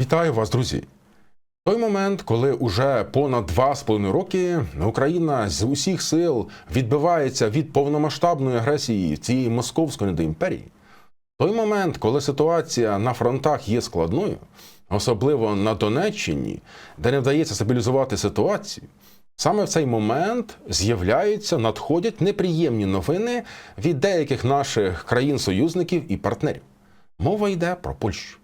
Вітаю вас, друзі! Той момент, коли уже понад два з половиною роки Україна з усіх сил відбивається від повномасштабної агресії цієї московської недоімперії, той момент, коли ситуація на фронтах є складною, особливо на Донеччині, де не вдається стабілізувати ситуацію, саме в цей момент з'являються, надходять неприємні новини від деяких наших країн-союзників і партнерів. Мова йде про Польщу.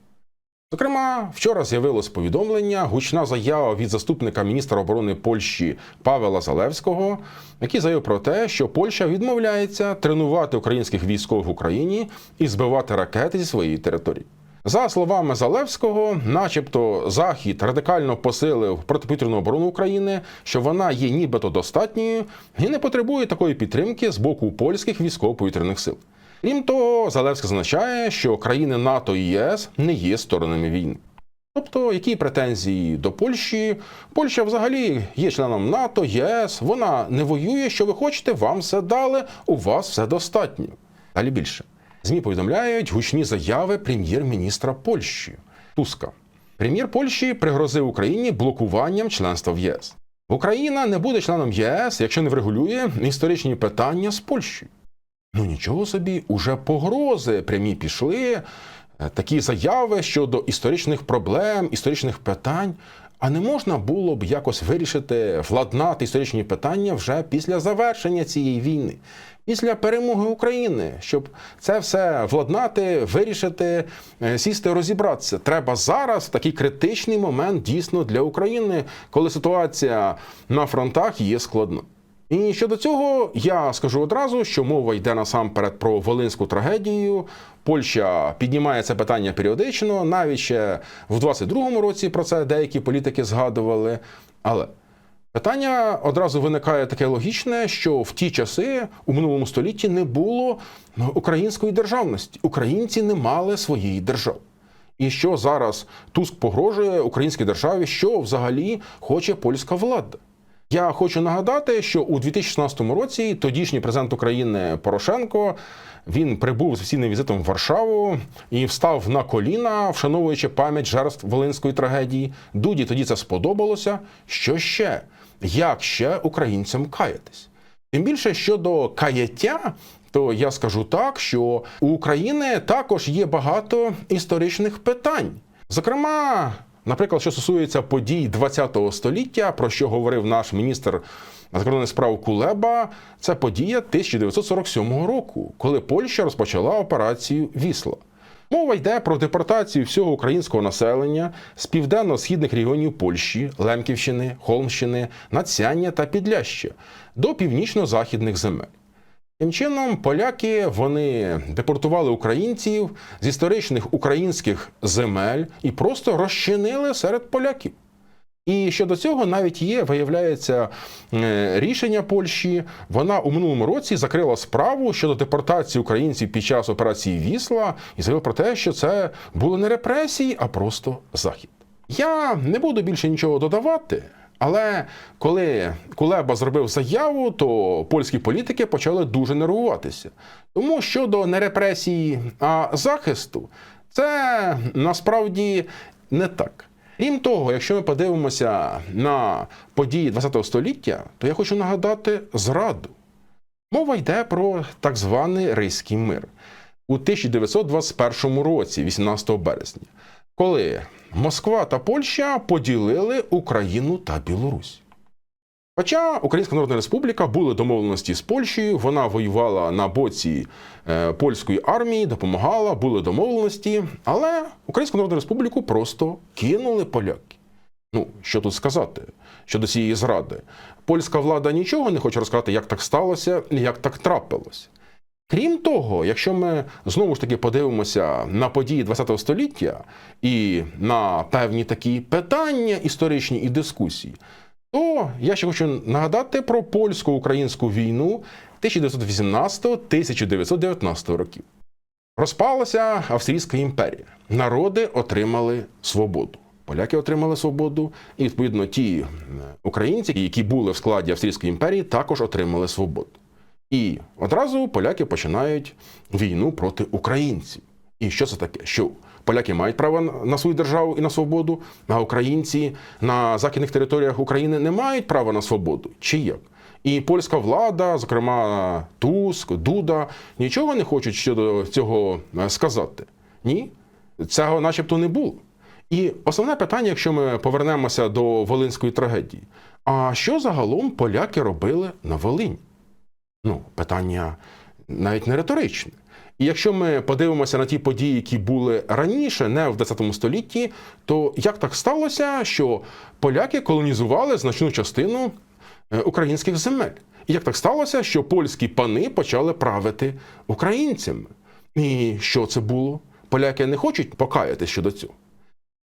Зокрема, вчора з'явилось повідомлення, гучна заява від заступника міністра оборони Польщі Павела Залевського, який заявив про те, що Польща відмовляється тренувати українських військових в Україні і збивати ракети зі своєї території. За словами Залевського, начебто Захід радикально посилив протиповітряну оборону України, що вона є нібито достатньою і не потребує такої підтримки з боку польських військово-повітряних сил. Крім того, Залевський зазначає, що країни НАТО і ЄС не є сторонами війни. Тобто, які претензії до Польщі? Польща взагалі є членом НАТО, ЄС, вона не воює, що ви хочете, вам все дали, у вас все достатньо. Далі більше. ЗМІ повідомляють гучні заяви прем'єр-міністра Польщі Туска. Прем'єр Польщі пригрозив Україні блокуванням членства в ЄС. Україна не буде членом ЄС, якщо не врегулює історичні питання з Польщею. Ну нічого собі, уже погрози прямі пішли, е, такі заяви щодо історичних проблем, історичних питань. А не можна було б якось вирішити, владнати історичні питання вже після завершення цієї війни, після перемоги України, щоб це все владнати, вирішити, е, сісти, розібратися. Треба зараз такий критичний момент дійсно для України, коли ситуація на фронтах є складною. І щодо цього я скажу одразу, що мова йде насамперед про волинську трагедію. Польща піднімає це питання періодично, навіть ще в 22-му році про це деякі політики згадували. Але питання одразу виникає таке логічне, що в ті часи у минулому столітті не було української державності. Українці не мали своєї держави. І що зараз Туск погрожує українській державі, що взагалі хоче польська влада? Я хочу нагадати, що у 2016 році тодішній президент України Порошенко він прибув з офіційним візитом в Варшаву і встав на коліна, вшановуючи пам'ять жертв волинської трагедії. Дуді тоді це сподобалося. Що ще? Як ще українцям каятись? Тим більше щодо каяття, то я скажу так, що у України також є багато історичних питань. Зокрема, Наприклад, що стосується подій ХХ століття, про що говорив наш міністр закордонних справ Кулеба, це подія 1947 року, коли Польща розпочала операцію Вісла. Мова йде про депортацію всього українського населення з південно-східних регіонів Польщі, Лемківщини, Холмщини, Надцяння та Підляща до північно-західних земель. Тим чином, поляки вони депортували українців з історичних українських земель і просто розчинили серед поляків. І щодо цього навіть є, виявляється, е, рішення Польщі. Вона у минулому році закрила справу щодо депортації українців під час операції Вісла і заявила про те, що це були не репресії, а просто захід. Я не буду більше нічого додавати. Але коли Кулеба зробив заяву, то польські політики почали дуже нервуватися. Тому щодо не репресії, а захисту, це насправді не так. Крім того, якщо ми подивимося на події ХХ століття, то я хочу нагадати зраду. Мова йде про так званий Ризький мир у 1921 році, 18 березня, коли Москва та Польща поділили Україну та Білорусь. Хоча Українська Народна Республіка були домовленості з Польщею, вона воювала на боці е, польської армії, допомагала, були домовленості, але Українську Народну Республіку просто кинули поляки. Ну, що тут сказати щодо цієї зради? Польська влада нічого не хоче розказати, як так сталося і як так трапилось. Крім того, якщо ми знову ж таки подивимося на події ХХ століття і на певні такі питання історичні і дискусії, то я ще хочу нагадати про польсько-українську війну 1918-1919 років. Розпалася Австрійська імперія. Народи отримали свободу. Поляки отримали свободу, і відповідно ті українці, які були в складі Австрійської імперії, також отримали свободу. І одразу поляки починають війну проти українців. І що це таке? Що поляки мають право на свою державу і на свободу, а українці на західних територіях України не мають права на свободу. Чи як? І польська влада, зокрема Туск, Дуда, нічого не хочуть щодо цього е, сказати. Ні, цього начебто не було. І основне питання, якщо ми повернемося до Волинської трагедії, а що загалом поляки робили на Волині? Ну, питання навіть не риторичне. І якщо ми подивимося на ті події, які були раніше, не в 10 столітті, то як так сталося, що поляки колонізували значну частину е, українських земель? І як так сталося, що польські пани почали правити українцями? І що це було? Поляки не хочуть покаятися щодо цього.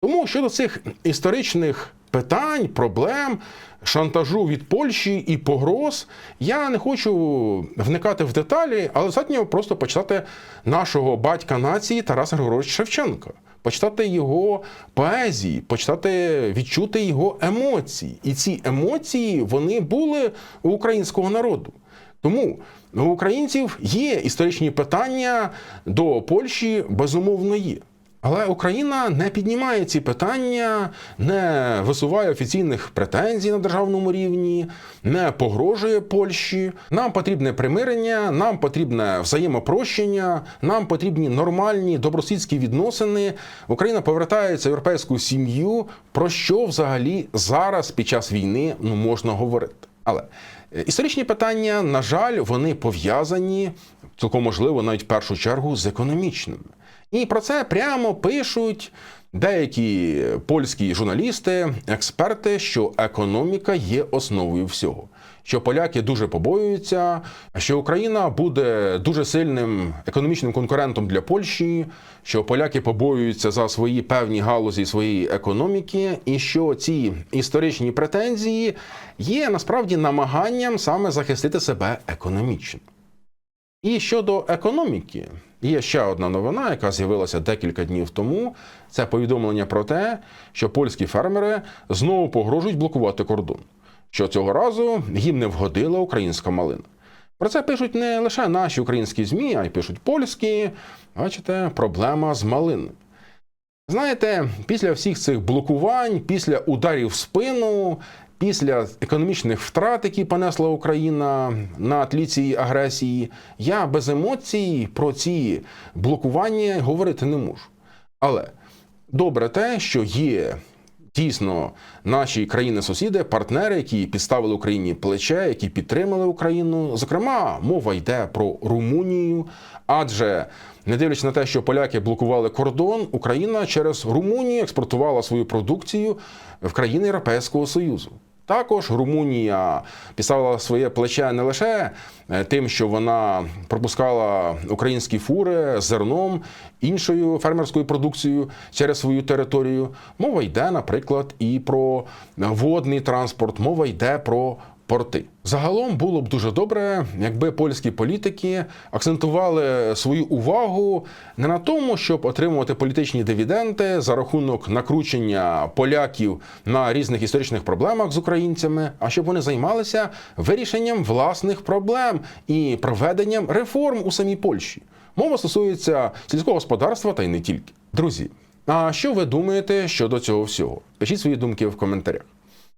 Тому щодо цих історичних питань, проблем, шантажу від Польщі і погроз, я не хочу вникати в деталі, але достатньо просто почитати нашого батька нації Тараса Григоровича Шевченка, почитати його поезії, почитати, відчути його емоції. І ці емоції вони були у українського народу. Тому у українців є історичні питання до Польщі, безумовно є. Але Україна не піднімає ці питання, не висуває офіційних претензій на державному рівні, не погрожує Польщі. Нам потрібне примирення, нам потрібне взаємопрощення, нам потрібні нормальні добросвітські відносини. Україна повертається в європейську сім'ю. Про що взагалі зараз під час війни ну, можна говорити? Але е, історичні питання, на жаль, вони пов'язані цілком можливо, навіть в першу чергу з економічними. І про це прямо пишуть деякі польські журналісти, експерти, що економіка є основою всього. Що поляки дуже побоюються, що Україна буде дуже сильним економічним конкурентом для Польщі, що поляки побоюються за свої певні галузі своєї економіки, і що ці історичні претензії є насправді намаганням саме захистити себе економічно. І щодо економіки, є ще одна новина, яка з'явилася декілька днів тому. Це повідомлення про те, що польські фермери знову погрожують блокувати кордон. Що цього разу їм не вгодила українська малина. Про це пишуть не лише наші українські ЗМІ, а й пишуть польські. Бачите, проблема з малиною. Знаєте, після всіх цих блокувань, після ударів в спину, після економічних втрат, які понесла Україна на тлі цієї агресії, я без емоцій про ці блокування говорити не можу. Але добре те, що є. Дійсно, наші країни-сусіди, партнери, які підставили Україні плече, які підтримали Україну. Зокрема, мова йде про Румунію, адже не дивлячись на те, що поляки блокували кордон, Україна через Румунію експортувала свою продукцію в країни Європейського Союзу. Також Румунія підставила своє плече не лише е, тим, що вона пропускала українські фури зерном, іншою фермерською продукцією через свою територію. Мова йде, наприклад, і про водний транспорт, мова йде про порти. Загалом було б дуже добре, якби польські політики акцентували свою увагу не на тому, щоб отримувати політичні дивіденди за рахунок накручення поляків на різних історичних проблемах з українцями, а щоб вони займалися вирішенням власних проблем і проведенням реформ у самій Польщі. Мова стосується сільського господарства та й не тільки. Друзі, а що ви думаєте щодо цього всього? Пишіть свої думки в коментарях.